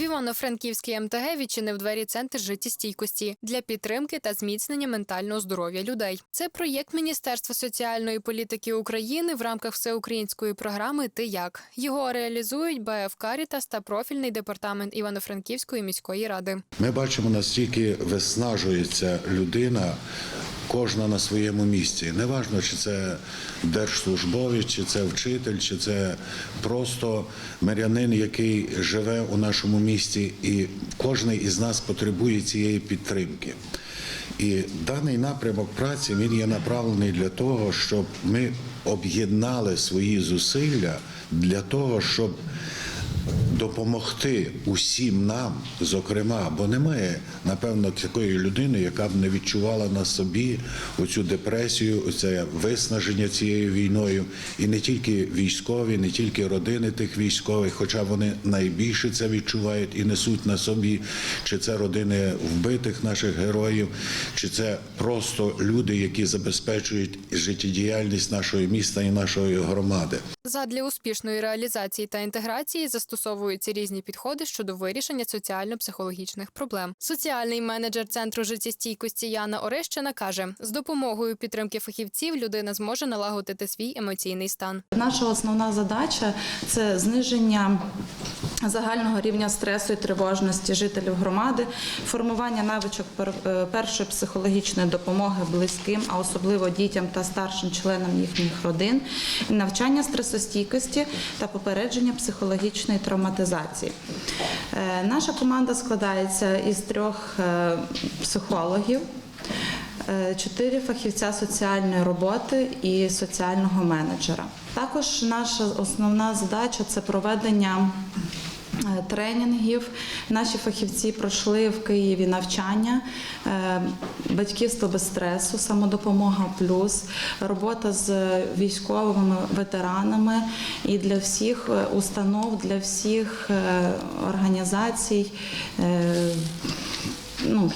В Івано-Франківській МТГ відчинив двері центр життєстійкості для підтримки та зміцнення ментального здоров'я людей. Це проєкт Міністерства соціальної політики України в рамках всеукраїнської програми Ти як його реалізують БФ Карітас та профільний департамент Івано-Франківської міської ради. Ми бачимо, наскільки виснажується людина. Кожна на своєму місці. Неважно, чи це держслужбовець, чи це вчитель, чи це просто мирянин, який живе у нашому місті, і кожен із нас потребує цієї підтримки. І даний напрямок праці він є направлений для того, щоб ми об'єднали свої зусилля для того, щоб допомогти усім нам, зокрема, бо немає, напевно, такої людини, яка б не відчувала на собі оцю депресію, оце виснаження цією війною. І не тільки військові, не тільки родини тих військових, хоча вони найбільше це відчувають і несуть на собі, чи це родини вбитих наших героїв, чи це просто люди, які забезпечують життєдіяльність нашого міста і нашої громади. Задля успішної реалізації та інтеграції застосовуються різні підходи щодо вирішення соціально-психологічних проблем. Соціальний менеджер центру життєстійкості Яна Орещина каже: з допомогою підтримки фахівців людина зможе налагодити свій емоційний стан. Наша основна задача це зниження загального рівня стресу і тривожності жителів громади, формування навичок е, першої психологічної допомоги близьким, а особливо дітям та старшим членам їхніх родин, навчання стресостійкості та попередження психологічної травматизації. Е, Наша команда складається із трьох е, психологів. Чотири фахівця соціальної роботи і соціального менеджера. Також наша основна задача це проведення тренінгів. Наші фахівці пройшли в Києві навчання е, батьківство без стресу, самодопомога плюс, робота з військовими ветеранами і для всіх е, установ, для всіх е, організацій. е, ну,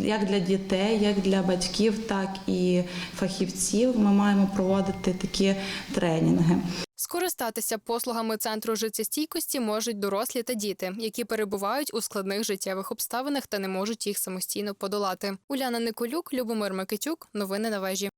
як для дітей, як для батьків, так і фахівців. Ми маємо проводити такі тренінги. Скористатися послугами центру життєстійкості можуть дорослі та діти, які перебувають у складних життєвих обставинах та не можуть їх самостійно подолати. Уляна Николюк, Любомир Микитюк. Новини на вежі.